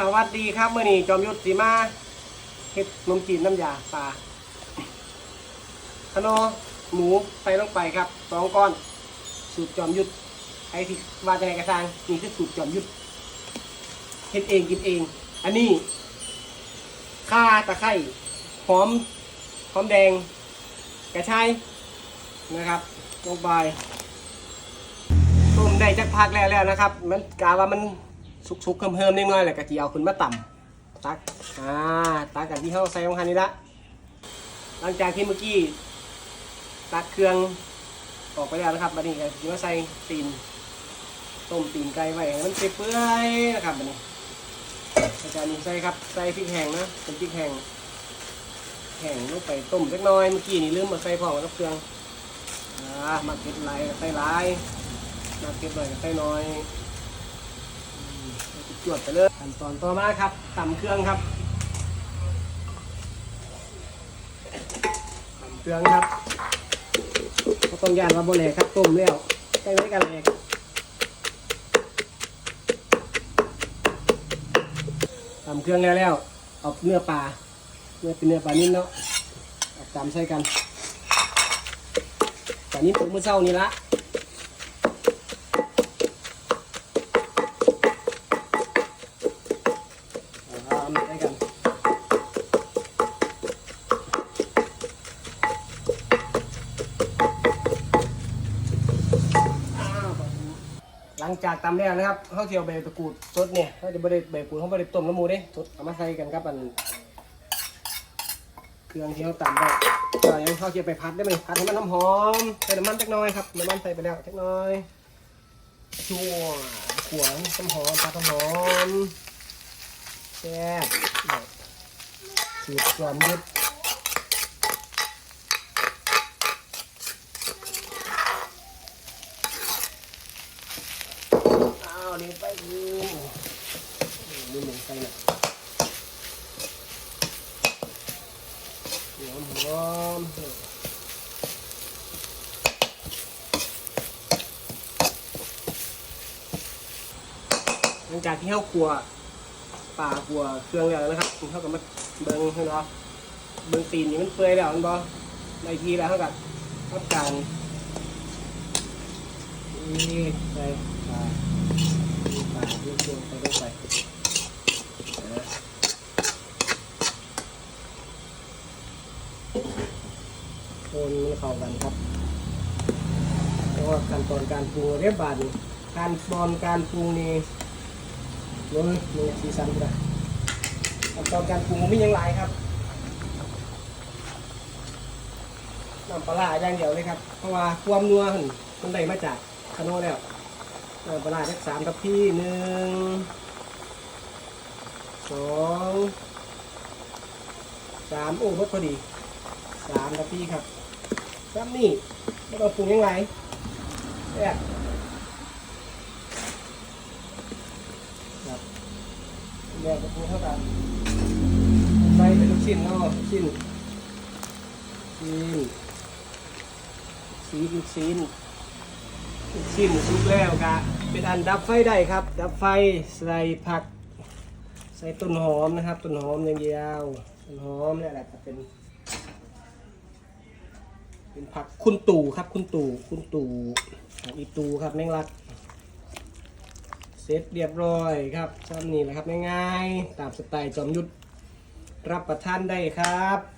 สวัสดีครับเมื่อนี้จอมยุทธสีมาเฮ็ดนมจีนน้ำยาปลาขนอหมูใส่ลงไปครับสองก้อน สูตรจอมยุทธใครที่ว่าจะไหนกระซังนี่คือสูตรจอมยุทธเฮ็ดเองกินเอง อันนี้ข่าตะไคร้หอมหอมแดง กระชายนะครับลงไปต้มได้จักพักแล้วแล้วนะครับ มันกาว่ามัน สุกๆเพิ่มๆนิดหน่อยแหละกะจีเอาขึ้นมาต่ำตักอ่าตักกันที่เฮาใส่ลงคันนี้ละหลังจากที่เมื่อกี้ตักเครื่องออกไปแล้วนะครับบัดนี้ก็สิมาใส่ตีนต้มตีนไก่ไว้ให้มันเปื่อยๆนะครับบัดนี้อาจารย์นี่ใส่ครับใส่พริกแห้งนะเป็นพริกแห้งแห้งลงไปต้มเล็กน้อยเมื่อกี้นี่ลืมมาใส่พร้อมกับเครื่องอ่ามาเก็ดไหลายใส่หลายมาเก็ดหน่อยกับใส่น้อย จวดไปเลยขั้นตอนต่อมาครับตำเครื่องครับตำเครื่องครับก็ต้องย่านว่าโบแหลกครับต้มแล้วใกล้ไว้กันเลยตำเครื่องแล้วแล้วเอาเนื้อปลาเนื้อเป็นเนื้อปลานิ่มเนาะตามใส่กันปลานิ่มตกเมื่อเช้านี้ละ หลังจากตำแล้วนะครับเขาวเทียวใบตะกรูดสดเนี่ยเขาจะบริใบกรูดเขาบริต้มน้ำมูเด้สดเอามาใส่กันครับอันเครื่องที่เราตำได้ก็ยังเข้าวเกียร์ไปพัดได้ไหมพัดให้มันน้ำหอมใส่น้ำมันเล็กน้อยครับน้ำมันใส่ไปแล้วเล็กน้อยชั่วขวางน้ำหอมพัดน้ำหอมแซ่บสูตรความยึดอ้าว นี่ไปดูนี่หนึ่งใส่หน่อยหอมหอมหลังจากที่เข้าครัวป่าครัวเครื่องแล้วนะครับเท่ากับมาเบิ้งให้เราเบิ้งตีนนี่มันเปื่อยแล้วมันบอในทีแล้วเท่ากับทำการนี่ใส่ปลา ปลาเยอะๆไปนะคนมันเข้ากันครับแล้วก็ขั้นตอนการปรุงเรียบบาดนี่การตอนการปรุงนี่รู้ไหมมีสีสันกันขั้นตอนการปรุงมีอย่างไรครับน้ำปลาอย่างเดียวเลยครับ เพราะว่าความนัวมันได้มาจากคาโน่แล้ว ปลาร้าสักสามกับพี่หนึ่งสองสามโอ้พอดีสามนาทีครับครับนี่ไม่ต้องปรุงยังไงเนี่ยครับแม่จะปรุงเท่ากันใส่เป็นลูกชิ้นเนาะลูกชิ้นชิ้นสีลูกชิ้นลูกชิ้นสุกแล้วกะ เป็นอันดับไฟได้ครับ ดับไฟใส่ผัก ใส่ต้นหอมนะครับต้นหอมอย่างเดียวต้นหอมนี่แหละครับเป็นเป็นผักคุณตู่ครับคุณตู่คุณตู่อีตูครับแมงลักเสร็จเรียบร้อยครับซ้ำนี่แหละครับง่ายๆตามสไตล์จอมยุทธรับประทานได้ครับ